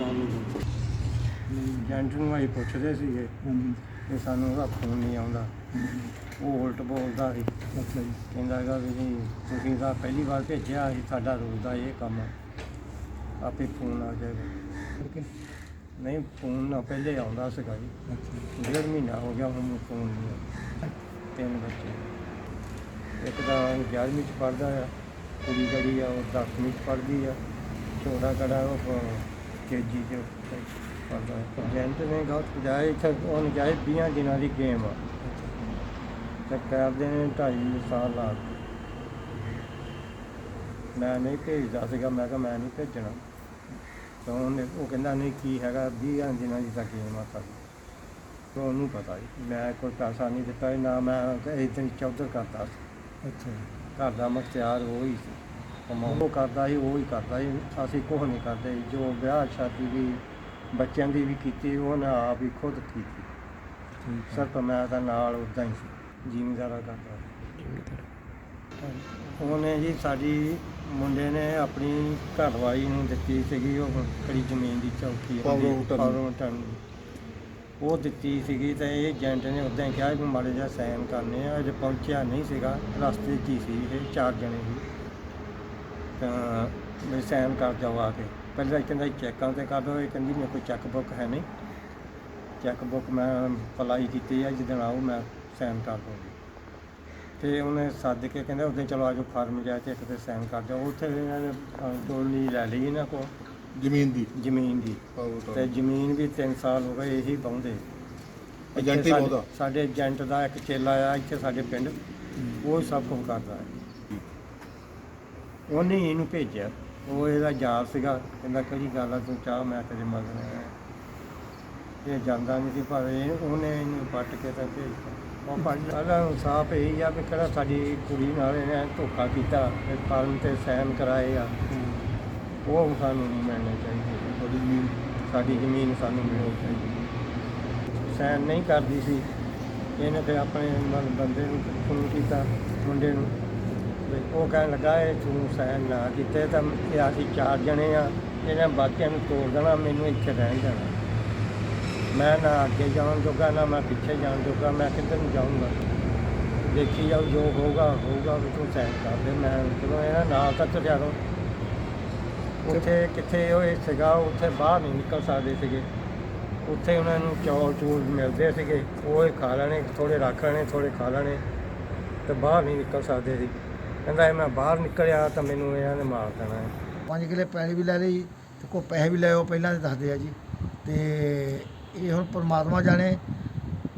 ਗਏ ਏਜੰਟ ਨੂੰ ਅਸੀਂ ਪੁੱਛਦੇ ਸੀਗੇ ਕਿ ਸਾਨੂੰ ਉਹਦਾ ਫੋਨ ਨਹੀਂ ਆਉਂਦਾ। ਉਹ ਉਲਟ ਬੋਲਦਾ ਸੀ। ਅੱਛਾ ਜੀ। ਕਹਿੰਦਾ ਹੈਗਾ ਵੀ ਜੀ ਤੁਸੀਂ ਤਾਂ ਪਹਿਲੀ ਵਾਰ ਭੇਜਿਆ ਸੀ ਸਾਡਾ ਰੋਜ਼ ਦਾ ਇਹ ਕੰਮ ਆ। ਆਪੇ ਫੋਨ ਆ ਜਾਏਗਾ। ਕਰਕੇ ਨਹੀਂ ਫੋਨ ਨਾ ਪਹਿਲੇ ਆਉਂਦਾ ਸੀਗਾ ਜੀ। ਅੱਛਾ। ਡੇਢ ਮਹੀਨਾ ਹੋ ਗਿਆ ਹੁਣ ਫੋਨ ਨਹੀਂ ਆਉਂਦਾ। ਤਿੰਨ ਬੱਚੇ। ਇੱਕ ਤਾਂ 11ਵੀਂ ਚ ਪੜਦਾ ਆ ਕੁੜੀ ਜਿਹੜੀ ਆ ਉਹ 10ਵੀਂ ਚ ਪੜਦੀ ਆ। ਛੋਟਾ ਕੜਾ ਉਹ ਕੇਜੀ ਚ ਪੜਦਾ ਏਜੰਟ ਨੇ ਗਲਤ ਜਾਏ ਇੱਥੇ ਉਹਨ ਜਾਏ 20 ਦਿਨਾਂ ਦੀ ਗੇਮ ਆ। ਤੇ ਕਰਦੇ ਨੇ 2.5 ਸਾਲ ਲਾ ਦਿੱਤੇ। ਮੈਂ ਨਹੀਂ ਭੇਜਦਾ ਸੀਗਾ ਮੈਂ ਕਿਹਾ ਮੈਂ ਨਹੀਂ ਭੇਜਣਾ। ਤਾਂ ਉਹਨੇ ਉਹ ਕਹਿੰਦਾ ਨਹੀਂ ਕੀ ਹੈਗਾ 20 ਦਿਨਾਂ ਦੀ ਤਾਂ ਗੇਮ ਆ ਸਾਡੀ। ਤੇ ਉਹਨੂੰ ਪਤਾ ਜੀ ਮੈਂ ਕੋਈ ਪੈਸਾ ਨਹੀਂ ਦਿੱਤਾ ਨਾ ਮੈਂ ਇਦਾਂ ਚੌਧਰ ਕਰਦਾ ਸੀ। ਅੱਛਾ ਘਰ ਦਾ ਮੁਖਤਿਆਰ ਉਹ ਹੀ ਸੀ। ਉਹ ਕਰਦਾ ਸੀ ਉਹ ਹੀ ਕਰਦਾ ਸੀ। ਅਸੀਂ ਕੁਛ ਨਹੀਂ ਕਰਦੇ। ਜੋ ਵਿਆਹ ਸ਼ਾਦੀ ਵੀ ਬੱਚਿਆਂ ਦੀ ਵੀ ਕੀਤੀ ਉਹਨੇ ਆਪ ਹੀ ਖੁਦ ਕੀਤੀ। ਸਿਰਫ ਮੈਂ ਤਾਂ ਨਾਲ ਉਦਾਂ ਹੀ ਸੀ। ਜ਼ਿਮੀਂਦਾਰਾ ਕਰਦਾ ਉਹਨੇ ਜੀ ਸਾਡੀ ਮੁੰਡੇ ਨੇ ਆਪਣੀ ਘਰਵਾਲੀ ਨੂੰ ਦਿੱਤੀ ਸੀਗੀ ਉਹ ਕੜੀ ਜ਼ਮੀਨ ਦੀ ਚੌਕੀ ਪਾਵਰੋਂ ਟਨ। ਪਾਵਰੋਂ ਟਨ। ਦੀ। ਉਹ ਦਿੱਤੀ ਸੀਗੀ ਤੇ ਇਹ ਏਜੰਟ ਨੇ ਉਦਾਂ ਹੀ ਕਿਹਾ ਵੀ ਮਾੜੇ ਜਿਹਾ ਸਾਈਨ ਕਰਨੇ ਆ। ਅਜੇ ਪਹੁੰਚਿਆ ਨਹੀਂ ਸੀਗਾ। ਰਸਤੇ 'ਚ ਹੀ ਸੀ ਇਹ ਚਾਰ ਜਣੇ ਸੀ। ਤਾਂ ਵੀ ਸਾਈਨ ਕਰ ਜਾਓ ਆ ਕੇ। ਪਹਿਲਾਂ ਇਹ ਕਹਿੰਦਾ ਚੈੱਕਾਂ ਤੇ ਕਰ ਦਿਓ ਇਹ ਕਹਿੰਦੀ ਮੇਰੇ ਕੋਲ ਚੈੱਕ ਬੁੱਕ ਹੈ ਨਹੀਂ। ਚੈੱਕ ਬੁੱਕ ਮੈਂ ਅਪਲਾਈ ਕੀਤੀ ਆ। ਜਿੱਦਣ ਆਊ ਮੈਂ ਸਾਈਨ ਕਰ ਦੂੰਗੀ ਤੇ ਉਹਨੇ ਸੱਦ ਕੇ ਕਹਿੰਦਾ ਉਦੋਂ ਚਲੋ ਆਜੋ ਫਾਰਮ ਜਾ ਕੇ ਇੱਕ ਤੇ ਸਾਈਨ ਕਰ ਜਾਓ। ਉੱਥੇ ਇਹਨਾਂ ਨੇ ਲੈ ਲਈ ਇਹਨਾਂ ਕੋਲ। ਜ਼ਮੀਨ ਦੀ? ਜ਼ਮੀਨ ਦੀ। ਤੇ ਜ਼ਮੀਨ ਵੀ 3 ਸਾਲ ਹੋ ਗਏ ਇਹੀ ਪਾਉਂਦੇ ਏਜੰਟ ਹੀ ਸਾਡੇ- ਏਜੰਟ ਦਾ ਇੱਕ ਚੇਲਾ ਆ ਇੱਥੇ ਸਾਡੇ ਪਿੰਡ। ਉਹ ਸਭ ਕੁਝ ਕਰਦਾ ਹੈ। ਉਹਨੇ ਹੀ ਇਹਨੂੰ ਭੇਜਿਆ। ਉਹ ਇਹਦਾ ਯਾਰ ਸੀਗਾ ਕਹਿੰਦਾ ਕਿਹੜੀ ਗੱਲ ਆ ਤੂੰ ਚਾਹ ਮੈਂ ਤੇਰੇ ਮਗਰ ਆਇਆ ਇਹ ਜਾਂਦਾ ਨਹੀਂ ਸੀ ਪਰ ਇਹ ਉਹਨੇ ਇਹਨੂੰ ਪੱਟ ਕੇ ਤਾਂ ਭੇਜਿਆ ਉਹ ਪੰਜ ਸਾਲਾਂ ਨੂੰ ਸਾਫ਼ ਇਹੀ ਆ ਵੀ ਕਿਹੜਾ ਸਾਡੀ ਕੁੜੀ ਨਾਲ ਇਹਨੇ ਧੋਖਾ ਕੀਤਾ ਤੇ ਫਾਰਮ ਤੇ ਸਾਈਨ ਕਰਾਏ ਆ। ਉਹ ਸਾਨੂੰ ਨਹੀਂ ਮਿਲਣੇ ਚਾਹੀਦੇ। ਤੁਹਾਡੀ ਜ਼ਮੀਨ? ਸਾਡੀ ਜ਼ਮੀਨ ਸਾਨੂੰ ਮਿਲਣੀ ਚਾਹੀਦੀ। ਸਾਈਨ ਨਹੀਂ ਕਰਦੀ ਸੀ। ਇਹਨੇ ਫਿਰ ਆਪਣੇ ਮਨ ਬੰਦੇ ਨੂੰ ਫੋਨ ਕੀਤਾ ਮੁੰਡੇ ਨੂੰ। ਉਹ ਕਹਿਣ ਲੱਗਾ ਇਹ ਤੂੰ ਸਾਈਨ ਨਾ ਕੀਤੇ ਤਾਂ ਇਹ ਅਸੀਂ ਚਾਰ ਜਣੇ ਆ, ਇਹਨਾਂ ਬਾਕੀਆਂ ਨੂੰ ਤੋੜ ਦੇਣਾ, ਮੈਨੂੰ ਇੱਥੇ ਰਹਿਣ ਦੇਣਾ। ਮੈਂ ਨਾ ਅੱਗੇ ਜਾਣ ਜੋਗਾ, ਨਾ ਮੈਂ ਪਿੱਛੇ ਜਾਣ ਜੋਗਾ, ਮੈਂ ਕਿੱਧਰ ਨੂੰ ਜਾਊਂਗਾ? ਦੇਖੀ ਜਾਓ, ਜੋ ਹੋਊਗਾ ਹੋਊਗਾ, ਵੀ ਤੂੰ ਸਾਈਨ ਕਰ ਦੇ। ਮੈਂ ਚਲੋ ਇਹਨਾਂ ਨਾਲ ਤਾਂ ਤੁਰਿਆ ਰੋ ਉੱਥੇ ਕਿੱਥੇ ਉਹ ਸੀਗਾ, ਉੱਥੇ ਬਾਹਰ ਨਹੀਂ ਨਿਕਲ ਸਕਦੇ ਸੀਗੇ। ਉੱਥੇ ਉਹਨਾਂ ਨੂੰ ਚੌਲ ਚੂਲ ਮਿਲਦੇ ਸੀਗੇ, ਉਹ ਹੀ ਖਾ ਲੈਣੇ ਥੋੜੇ ਰੱਖ ਲੈਣੇ ਥੋੜੇ ਖਾ ਲੈਣੇ ਤੇ ਬਾਹਰ ਨਹੀਂ ਨਿਕਲ ਸਕਦੇ ਸੀ। ਕਹਿੰਦਾ ਇਹ ਮੈਂ ਬਾਹਰ ਨਿਕਲਿਆ ਤਾਂ ਮੈਨੂੰ ਇਹਨਾਂ ਨੇ ਮਾਰ ਦੇਣਾ ਹੈ। ਪੰਜ ਕਿਲੇ ਪੈਲੀ ਵੀ ਲੈ ਲਈ ਤੇ ਕੋ ਪੈਸੇ ਵੀ ਲਏ ਪਹਿਲਾਂ ਦੇ ਦੱਸਦੇ ਆ ਜੀ। ਤੇ ਇਹ ਹੁਣ ਪਰਮਾਤਮਾ ਜਾਣੇ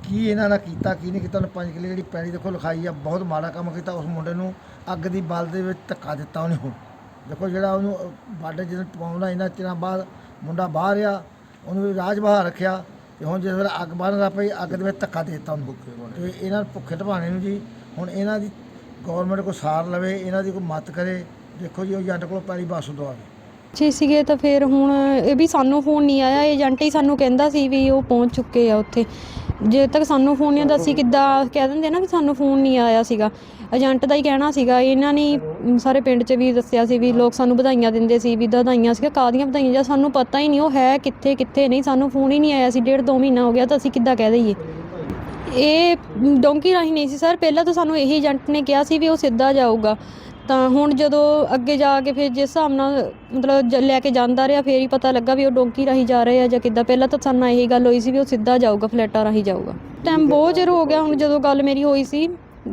ਕੀ ਇਹਨਾਂ ਨਾਲ ਕੀਤਾ, ਕੀ ਨਹੀਂ ਕੀਤਾ, ਉਹਨੇ ਪੰਜ ਕਿਲੇ ਜਿਹੜੀ ਪੈਲੀ ਦੇਖੋ ਲਿਖਾਈ ਆ, ਬਹੁਤ ਮਾੜਾ ਕੰਮ ਕੀਤਾ, ਉਸ ਮੁੰਡੇ ਨੂੰ ਅੱਗ ਦੀ ਬਲ ਦੇ ਵਿੱਚ ਧੱਕਾ ਦਿੱਤਾ ਉਹਨੇ ਹੁਣ। ਦੇਖੋ ਜਿਹੜਾ ਉਹਨੂੰ ਬਾਰਡਰ ਜਦੋਂ ਟਪਾਉਣਾ ਇਹਨਾਂ ਚਿਰਾਂ ਬਾਅਦ ਮੁੰਡਾ ਬਾਹਰ ਆ, ਉਹਨੂੰ ਵੀ ਰਾਜ ਬਾਹਰ ਰੱਖਿਆ, ਤੇ ਹੁਣ ਜਿਸ ਵੇਲੇ ਅੱਗ ਬਾਹਰ ਲੱਗ ਪਈ, ਅੱਗ ਦੇ ਵਿੱਚ ਧੱਕਾ ਦੇ ਦਿੱਤਾ ਉਹਨੂੰ। ਤੇ ਇਹਨਾਂ ਨੂੰ ਭੁੱਖੇ ਢਵਾਣੇ ਨੂੰ ਜੀ, ਹੁਣ ਇਹਨਾਂ ਦੀ ਗਵਰਨਮੈਂਟ ਕੋਈ ਸਾਰ ਲਵੇ ਇਹਨਾਂ ਦੀ ਕੋਈ ਮਦਦ ਕਰੇ ਦੇਖੋ ਜੀ ਉਹ ਏਜੰਟ ਕੋਲ ਪੈਲੀ ਵਾਸੂ ਦਵਾਵੇ ਜੀ ਸੀਗੇ ਤਾਂ ਫਿਰ ਹੁਣ ਇਹ ਵੀ ਸਾਨੂੰ ਫੋਨ ਨਹੀਂ ਆਇਆ ਏਜੰਟ ਹੀ ਸਾਨੂੰ ਕਹਿੰਦਾ ਸੀ ਵੀ ਉਹ ਪਹੁੰਚ ਚੁੱਕੇ ਆ ਉੱਥੇ। ਜੇ ਤੱਕ ਸਾਨੂੰ ਫੋਨ ਨਹੀਂ ਆਉਂਦਾ ਸੀ ਕਿੱਦਾਂ ਕਹਿ ਦਿੰਦੇ ਨਾ ਵੀ ਸਾਨੂੰ ਫੋਨ ਨਹੀਂ ਆਇਆ ਸੀਗਾ। ਏਜੰਟ ਦਾ ਹੀ ਕਹਿਣਾ ਸੀਗਾ ਇਹਨਾਂ ਨੇ ਸਾਰੇ ਪਿੰਡ 'ਚ ਵੀ ਦੱਸਿਆ ਸੀ ਵੀ ਲੋਕ ਸਾਨੂੰ ਵਧਾਈਆਂ ਦਿੰਦੇ ਸੀ ਵੀ ਵਧਾਈਆਂ ਸੀਗਾ ਕਾਹਦੀਆਂ ਵਧਾਈਆਂ? ਜਾਂ ਸਾਨੂੰ ਪਤਾ ਹੀ ਨਹੀਂ ਉਹ ਹੈ ਕਿੱਥੇ ਕਿੱਥੇ ਨਹੀਂ ਸਾਨੂੰ ਫੋਨ ਹੀ ਨਹੀਂ ਆਇਆ ਸੀ ਡੇਢ ਦੋ ਮਹੀਨਾ ਹੋ ਗਿਆ ਤਾਂ ਅਸੀਂ ਕਿੱਦਾਂ ਕਹਿ ਦਈਏ? ਇਹ ਡੋਂਕੀ ਰਾਹੀਂ ਨਹੀਂ ਸੀ, ਸਰ। ਪਹਿਲਾਂ ਤਾਂ ਸਾਨੂੰ ਇਹੀ ਏਜੰਟ ਨੇ ਕਿਹਾ ਸੀ ਵੀ ਉਹ ਸਿੱਧਾ ਜਾਊਗਾ। ਤਾਂ ਹੁਣ ਜਦੋਂ ਅੱਗੇ ਜਾ ਕੇ ਫਿਰ ਜਿਸ ਹਿਸਾਬ ਨਾਲ ਮਤਲਬ ਜ- ਲੈ ਕੇ ਜਾਂਦਾ ਰਿਹਾ, ਫੇਰ ਹੀ ਪਤਾ ਲੱਗਾ ਵੀ ਉਹ ਡੋਂਕੀ ਰਾਹੀਂ ਜਾ ਰਹੇ ਆ ਜਾਂ ਕਿੱਦਾਂ। ਪਹਿਲਾਂ ਤਾਂ ਸਾਨੂੰ ਇਹੀ ਗੱਲ ਹੋਈ ਸੀ ਵੀ ਉਹ ਸਿੱਧਾ ਜਾਊਗਾ, ਫਲੈਟਾਂ ਰਾਹੀਂ ਜਾਊਗਾ। ਟਾਈਮ ਬਹੁਤ ਚਿਰ ਹੋ ਗਿਆ, ਹੁਣ ਜਦੋਂ ਗੱਲ ਮੇਰੀ ਹੋਈ ਸੀ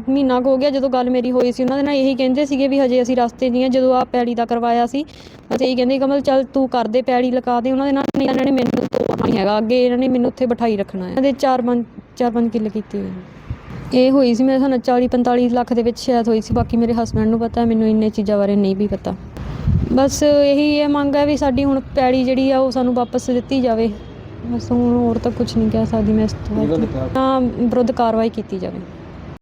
ਮਹੀਨਾ ਕੁ ਹੋ ਗਿਆ ਜਦੋਂ ਗੱਲ ਮੇਰੀ ਹੋਈ ਸੀ ਉਹਨਾਂ ਦੇ ਨਾਲ ਇਹੀ ਕਹਿੰਦੇ ਸੀਗੇ ਵੀ ਹਜੇ ਅਸੀਂ ਰਸਤੇ 'ਚ ਹੀ ਆ ਜਦੋਂ ਆ ਪੈੜੀ ਦਾ ਕਰਵਾਇਆ ਸੀ ਅਸੀਂ ਇਹੀ ਕਹਿੰਦੇ ਕਮਲ ਚੱਲ ਤੂੰ ਕਰ ਦੇ ਪੈੜੀ ਲਗਾ ਦੇ ਉਹਨਾਂ ਦੇ ਨਾਲ ਨਹੀਂ ਇਹਨਾਂ ਨੇ ਮੈਨੂੰ ਤੋੜਨਾ ਨਹੀਂ ਹੈਗਾ ਅੱਗੇ ਇਹਨਾਂ ਨੇ ਮੈਨੂੰ ਉੱਥੇ ਬਿਠਾਈ ਰੱਖਣਾ ਹੈ। ਇਹਨਾਂ ਦੇ 4-5 4-5 ਕਿੱਲੇ ਕੀਤੇ ਨੇ। ਇਹ ਹੋਈ ਸੀ ਮੇਰੇ ਸਾਨੂੰ 40 45 ਲੱਖ ਦੇ ਵਿੱਚ ਸ਼ਾਇਦ ਹੋਈ ਸੀ ਬਾਕੀ ਮੇਰੇ ਹਸਬੰਡ ਨੂੰ ਪਤਾ ਮੈਨੂੰ ਇੰਨੇ ਚੀਜ਼ਾਂ ਬਾਰੇ ਨਹੀਂ ਵੀ ਪਤਾ। ਬਸ ਇਹੀ ਇਹ ਮੰਗ ਹੈ ਵੀ ਸਾਡੀ ਹੁਣ ਪੈੜੀ ਜਿਹੜੀ ਆ ਉਹ ਸਾਨੂੰ ਵਾਪਸ ਦਿੱਤੀ ਜਾਵੇ। ਬਸ ਹੁਣ ਹੋਰ ਤਾਂ ਕੁਝ ਨਹੀਂ ਕਹਿ ਸਕਦੀ ਮੈਂ ਇਸ ਤੋਂ ਬਾਅਦ। ਤਾਂ ਵਿਰੁੱਧ ਕਾਰਵਾਈ ਕੀਤੀ ਜਾਵੇ।